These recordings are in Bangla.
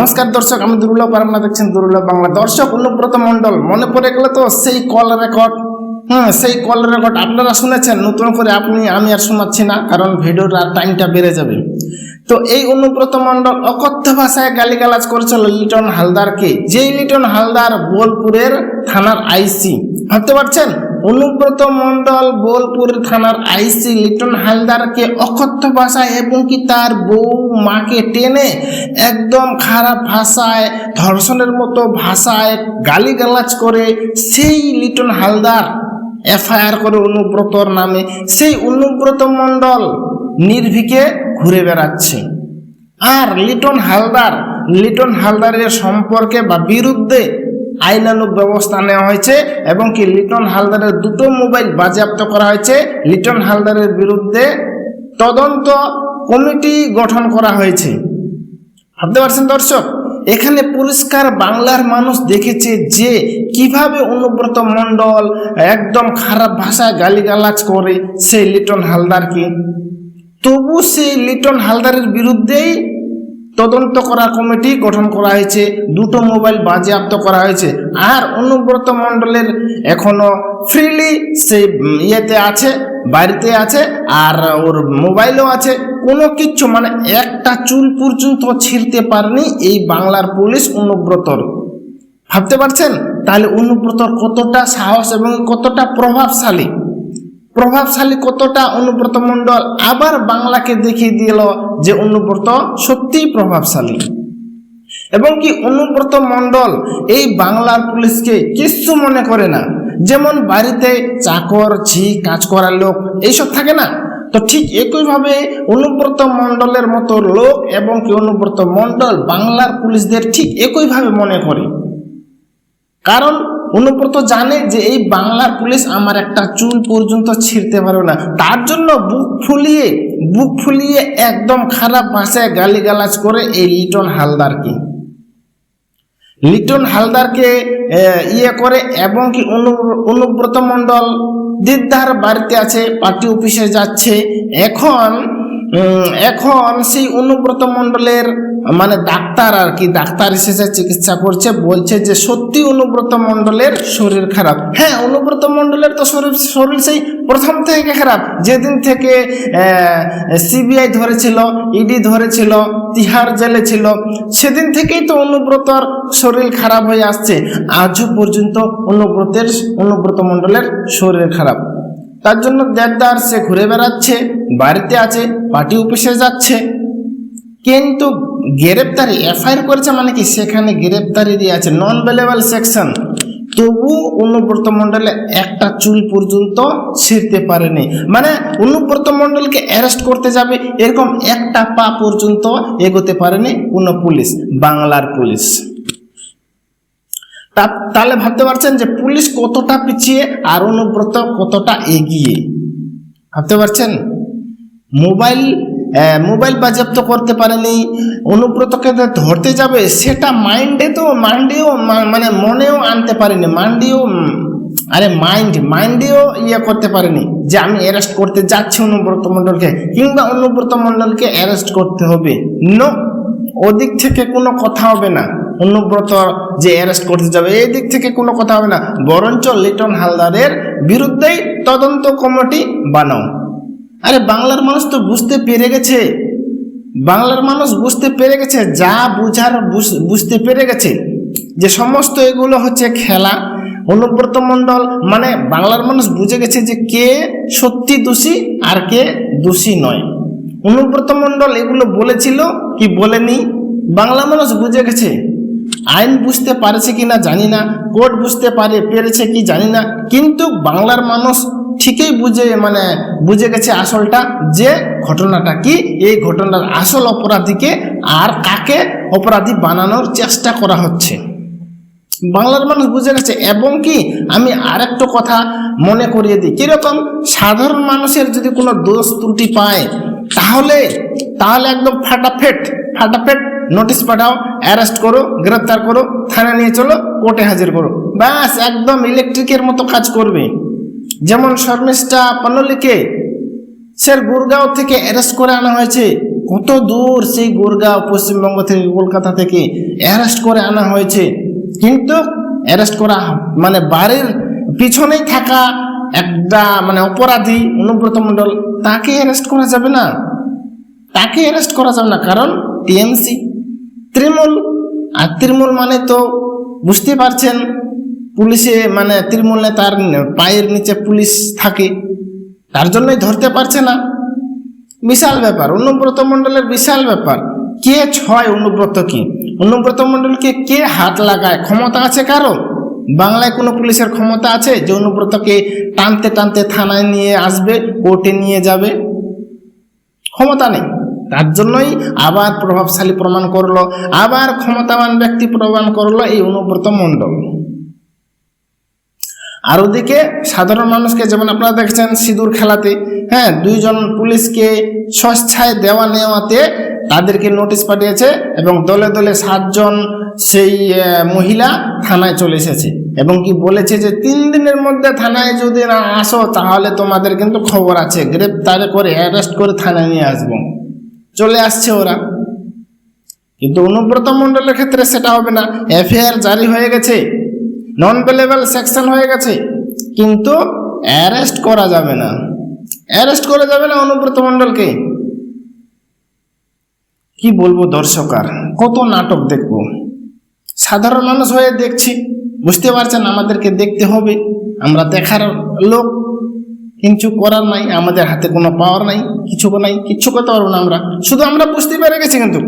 নমস্কার দর্শক, আমি দুর্লভ আপনারা দেখছেন দুর্লভ বাংলা। দর্শক, অনুব্রত মণ্ডল, মনে পড়ে গেলে তো সেই কল রেকর্ড হ্যাঁ সেই কল রেকর্ড আপনারা শুনেছেন, নতুন করে আপনি, আমি আর শোনাচ্ছি না, কারণ ভিডিওর আর টাইমটা বেড়ে যাবে। তো এই অনুব্রত মণ্ডল অকথ্য ভাষায় গালিগালাজ করেছিল লিটন হালদারকে, যেই লিটন হালদার বোলপুরের থানার আইসি। ভাবতে পারছেন? অনুব্রত মণ্ডল বোলপুর থানার আইসি লিটন হালদারকে অকথ্য ভাষায় এবং কি তার বউ মাকে টেনে একদম খারাপ ভাষায়, ধর্ষণের মতো ভাষায় গালিগালাজ করে সেই লিটন হালদার, এফআইআর করে অনুব্রতর নামে সেই অনুব্রত মণ্ডল নির্ভীকে ঘুরে বেড়াচ্ছে। আর লিটন হালদার, লিটন হালদারের সম্পর্কে বা বিরুদ্ধে আইনানুগ ব্যবস্থা নেওয়া হয়েছে এবং কি লিটন হালদারের দুটো মোবাইল বাজেয়াপ্ত করা হয়েছে। লিটন হালদারের বিরুদ্ধে তদন্ত কমিটি গঠন করা হয়েছে। ভাবতে পারছেন দর্শক? এখানে পরিষ্কার বাংলার মানুষ দেখেছে যে কীভাবে অনুব্রত মণ্ডল একদম খারাপ ভাষায় গালিগালাজ করে সেই লিটন হালদারকে। তবু সেই লিটন হালদারের বিরুদ্ধেই তদন্ত করা কমিটি গঠন করা হয়েছে দুটো মোবাইল বাজেয়াপ্ত করা হয়েছে আর অনুব্রত মণ্ডলের এখনও ফ্রিলি উম, ইয়েতে আছে বাড়িতে আছে আর ওর মোবাইলও আছে কোনো কিচ্ছু মানে একটা চুল পর্যন্ত ছিঁড়তে পারেনি এই বাংলার পুলিশ অনুব্রতর। ভাবতে পারছেন? তাহলে অনুব্রতর কতটা সাহস এবং কতটা প্রভাবশালী? প্রভাবশালী কতটা অনুব্রত মণ্ডল আবার বাংলাকে দেখিয়ে দিল যে অনুব্রত সত্যিই প্রভাবশালী। এবং কি অনুব্রত মণ্ডল এই বাংলার পুলিশকে কিছু মনে করে না। যেমন বাড়িতে চাকর, ঝি, কাজ করার লোক এইসব থাকে না। তো ঠিক একইভাবে অনুব্রত মণ্ডলের মতো লোক এবং কি অনুব্রত মণ্ডল বাংলার পুলিশদের ঠিক একইভাবে মনে করে। কারণ অনুব্রত জানে যে এই বাংলার পুলিশ আমার একটা চুল পর্যন্ত ছিঁড়তে পারবে না। তার জন্য বুক ফুলিয়ে বুক ফুলিয়ে একদম খারাপ ভাষায় গালিগালাজ করে এই লিটন হালদারকে। লিটন হালদারকে ইয়ে করে এবং কি অনুব্রত মণ্ডল দিদার বাড়িতে আছে, পার্টি অফিসে যাচ্ছে। এখন এখন সেই অনুব্রত মণ্ডলের মানে ডাক্তার আর কি, ডাক্তার এসেছে, চিকিৎসা করছে, বলছে যে সত্যি অনুব্রত মণ্ডলের শরীর খারাপ। হ্যাঁ অনুব্রত মণ্ডলের তো শরীর শরীর সেই প্রথম থেকে খারাপ। যেদিন থেকে সিবিআই ধরেছিল, ইডি ধরেছিল, তিহার জেলে ছিল, সেদিন থেকেই তো অনুব্রতর শরীর খারাপ হয়ে আসছে। আজও পর্যন্ত অনুব্রতের, অনুব্রত মণ্ডলের শরীর খারাপ। তার জন্য দেবদার সে ঘুরে বেড়াচ্ছে, বাড়িতে আছে, পার্টি অফিসে যাচ্ছে। কিন্তু গ্রেপ্তারি, এফআইআর করেছে মানে কি? সেখানে গ্রেপ্তারি দিয়ে আছে নন ভেলেবল সেকশন তবু অনুব্রত মণ্ডলে একটা চুল পর্যন্ত ছিঁড়তে পারেনি। মানে অনুব্রত মণ্ডলকে অ্যারেস্ট করতে যাবে, এরকম একটা পা পর্যন্ত এগোতে পারেনি কোনো পুলিশ, বাংলার পুলিশ। তাহলে ভাবতে পারছেন যে পুলিশ কতটা পিছিয়ে আর অনুব্রত কতটা এগিয়ে? ভাবতে পারছেন? মোবাইল মোবাইল বাজেয়াপ্ত করতে পারেনি অনুব্রতকে ধরতে যাবে, সেটা মাইন্ডে তো মাইন্ডেও মানে মনেও আনতে পারেনি মাইন্ডেও আরে মাইন্ড মাইন্ডেও ইয়ে করতে পারেনি, যে আমি অ্যারেস্ট করতে যাচ্ছি অনুব্রত মণ্ডলকে, কিংবা অনুব্রত মণ্ডলকে অ্যারেস্ট করতে হবে। নো ওদিক থেকে কোনো কথা হবে না, অনুব্রত যে অ্যারেস্ট করতে যাবে এই দিক থেকে কোনো কথা হবে না, বরঞ্চ লিটন হালদারের বিরুদ্ধেই তদন্ত কমিটি বানাও। আরে বাংলার মানুষ তো বুঝতে পেরে গেছে। বাংলার মানুষ বুঝতে পেরে গেছে, যা বুঝার বুঝ- বুঝতে পেরে গেছে। যে সমস্ত এগুলো হচ্ছে খেলা, অনুব্রত মণ্ডল মানে বাংলার মানুষ বুঝে গেছে যে কে সত্যি দোষী আর কে দোষী নয়। অনুব্রত মণ্ডল এগুলো বলেছিল কি বলেনি? বাংলা মানুষ বুঝে গেছে। আইন বুঝতে পারেছে কি না জানি না, কোর্ট বুঝতে পারে পেরেছে কি জানি না, কিন্তু বাংলার মানুষ ঠিকই বুঝে মানে বুঝে গেছে আসলটা যে ঘটনাটা কি, এই ঘটনার আসল অপরাধীকে আর কাকে অপরাধী বানানোর চেষ্টা করা হচ্ছে। বাংলার মানুষ বুঝে গেছে, এবং কি আমি আরেকটা কথা মনে করিয়ে দিই। কীরকম সাধারণ মানুষের যদি কোনো দোষ ত্রুটি পায়, তাহলে তাহলে একদম ফাটাফেট ফাটাফেট নোটিশ পাঠাও, অ্যারেস্ট করো, গ্রেপ্তার করো থানা নিয়ে চলো, কোর্টে হাজির করো। ব্যাস, একদম ইলেকট্রিকের মতো কাজ করবে। যেমন শর্মিষ্ঠা পানলিকে স্যার গুরগাঁও থেকে অ্যারেস্ট করে আনা হয়েছে। কত দূর সেই গুরগাঁও, পশ্চিমবঙ্গ থেকে, কলকাতা থেকে অ্যারেস্ট করে আনা হয়েছে। কিন্তু অ্যারেস্ট করা মানে বাড়ির পিছনেই থাকা একটা মানে অপরাধী অনুব্রত মণ্ডল, তাকে অ্যারেস্ট করা যাবে না। তাকে অ্যারেস্ট করা যাবে না, কারণ টিএমসি তৃণমূল, আর তৃণমূল মানে তো বুঝতে পারছেন পুলিশে মানে তৃণমূল নেতার পায়ের নিচে পুলিশ থাকে, তার জন্যই ধরতে পারছে না। বিশাল ব্যাপার। অনুব্রত মণ্ডলের বিশাল ব্যাপার। কে ছয় অনুব্রত কি? অনুব্রত মণ্ডলকে কে হাত লাগায়? ক্ষমতা আছে কারও? বাংলায় কোনো পুলিশের ক্ষমতা আছে যে অনুব্রতকে টানতে টানতে থানায় নিয়ে আসবে, কোর্টে নিয়ে যাবে? ক্ষমতা নেই। তার জন্যই আবার প্রভাবশালী প্রমাণ করল, আবার ক্ষমতাবান ব্যক্তি প্রমাণ করল এই অনুব্রত মণ্ডল। আর ওদিকে সাধারণ মানুষকে, যেমন আপনারা দেখছেন সিঁদুর খেলাতে হ্যাঁ দুইজন পুলিশকে স্বচ্ছায় দেওয়া নেওয়াতে তাদেরকে নোটিশ পাঠিয়েছে এবং দলে দলে সাতজন সেই মহিলা থানায় চলে এসেছে এবং কি বলেছে যে তিন দিনের মধ্যে থানায় যদি না আসো, তাহলে তোমাদের কিন্তু খবর আছে। গ্রেপ্তার করে, অ্যারেস্ট করে থানায় নিয়ে আসব। চলে আসছে ওরা। কিন্তু অনুব্রত মণ্ডলের ক্ষেত্রে সেটা হবে না। এফআইআর জারি হয়ে গেছে। নন পেলেবল সেকশন হয়ে গেছে। কিন্তু অ্যারেস্ট করা যাবে না। অ্যারেস্ট করা যাবে না অনুব্রত মণ্ডলকে। কি বলব দর্শক আর কত নাটক দেখব। সাধারণ মানুষ হয়ে দেখছি, বুঝতে পারছেন আমাদেরকে দেখতে হবে, আমরা দেখার লোক। কিছু করার নাই, আমাদের হাতে কোনো পাওয়ার নাই, কিছু নাই, কিচ্ছু করতে পারব না আমরা। শুধু আমরা বুঝতে পেরে গেছি কিন্তু।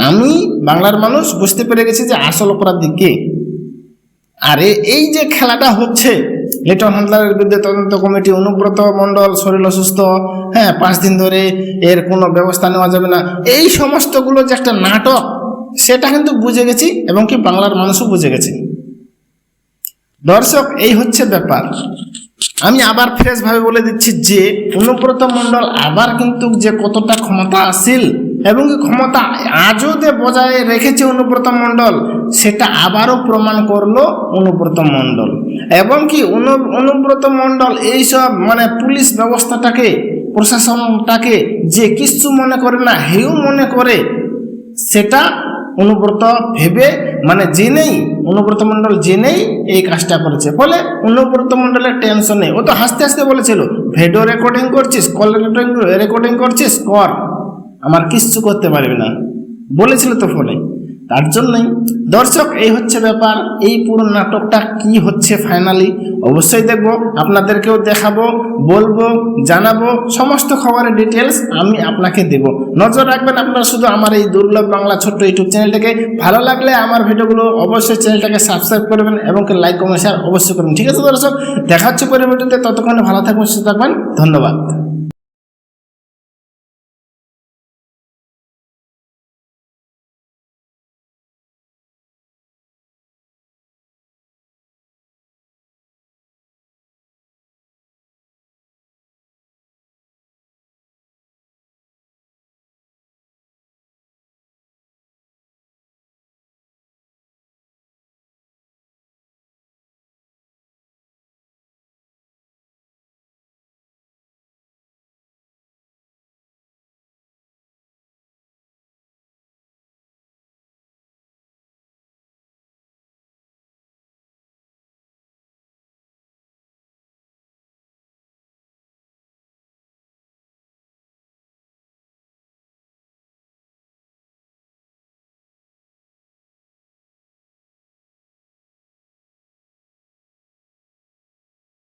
আমি বাংলার মানুষ বুঝতে পেরে গেছি যে আসল অপরাধী কে। আর এই যে খেলাটা হচ্ছে, লিটন হান্ডলারের বিরুদ্ধে তদন্ত কমিটি অনুব্রত মণ্ডল শরীর অসুস্থ হ্যাঁ পাঁচ দিন ধরে এর কোনো ব্যবস্থা নেওয়া যাবে না। এই সমস্তগুলো যে একটা নাটক, সেটা কিন্তু বুঝে গেছি এবং কি বাংলার মানুষও বুঝে গেছে। দর্শক, এই হচ্ছে ব্যাপার। আমি আবার ফ্রেশ ভাবে বলে দিচ্ছি যে, অনুব্রত মণ্ডল আবার কিন্তু যে কতটা ক্ষমতা আসিল এবং ক্ষমতা আজও যে বজায় রেখেছে অনুব্রত মণ্ডল, সেটা আবারও প্রমাণ করল অনুব্রত মণ্ডল। এবং কি অনু- অনুব্রত মণ্ডল এইসব মানে পুলিশ ব্যবস্থাটাকে, প্রশাসনটাকে যে কিচ্ছু মনে করে না, হেউ মনে করে, সেটা অনুব্রত ভেবে মানে জেনেই, অনুব্রত মণ্ডল জেনেই এই কাজটা করেছে। ফলে অনুব্রত মণ্ডলের টেনশন নেই ও তো হাসতে হাসতে বলেছিল, ভিডিও রেকর্ডিং করছিস কল রেকর্ডিং রেকর্ডিং করছিস, কর। আমার কিচ্ছু করতে পারবে না। বলেছিল তো ফোনে। তার জন্যই। দর্শক, এই হচ্ছে ব্যাপার। এই পুরো নাটকটা কি হচ্ছে ফাইনালি অবশ্যই দেখব, আপনাদেরকেও দেখাবো, বলব, জানাব। সমস্ত খবরের ডিটেলস আমি আপনাকে দেব। নজর রাখবেন আপনারা শুধু আমার এই দুর্লভ বাংলা ছোট্ট ইউটিউব চ্যানেলটাকে। ভালো লাগলে আমার ভিডিওগুলো অবশ্যই চ্যানেলটাকে সাবস্ক্রাইব করবেন এবং লাইক কমেন্ট শেয়ার অবশ্যই করবেন। ঠিক আছে দর্শক? দেখা হচ্ছে পরবর্তীতে। ততক্ষণে ভালো থাকবেন, সুস্থ থাকবেন। ধন্যবাদ।